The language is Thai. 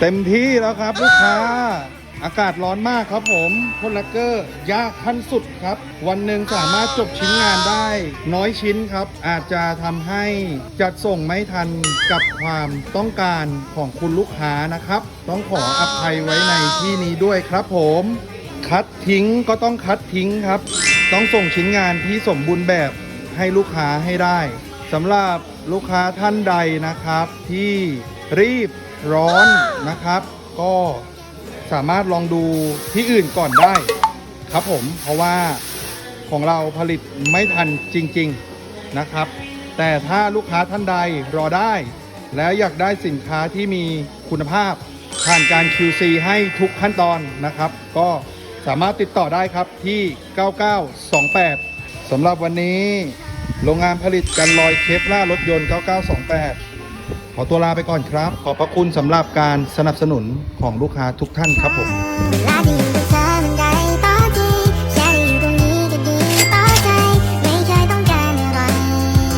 เต็มที่แล้วครับลูกค้า อากาศร้อนมากครับผมพลเกอร์ยากขั้นสุดครับ วันหนึ่งสามารถจบชิ้นงานได้ น้อยชิ้นครับ อาจจะทำให้จัดส่งไม่ทันกับความต้องการของคุณลูกค้านะครับ ต้องขออภัยไว้ในที่นี้ด้วยครับผม คัดทิ้งก็ต้องคัดทิ้งครับ ต้องส่งชิ้นงานที่สมบูรณ์แบบให้ลูกค้าให้ได้สำหรับลูกค้าท่านใดนะครับที่ รีบร้อนนะครับ ก็สามารถลองดูที่อื่นก่อนได้ครับผมเพราะว่าของเราผลิตไม่ทันจริง ๆนะครับ แต่ถ้าลูกค้าท่านใดรอได้ แล้วอยากได้สินค้าที่มีคุณภาพ ผ่านการ QC ให้ทุกขั้นตอนนะครับ ก็สามารถติดต่อได้ครับที่ 9928สำหรับวันนี้ โรงงานผลิตกันลอยเคปล่ารถยนต์ 9928 ขอตัวลาไปก่อนครับ ขอบพระคุณสำหรับการสนับสนุนของลูกค้าทุกท่านครับผม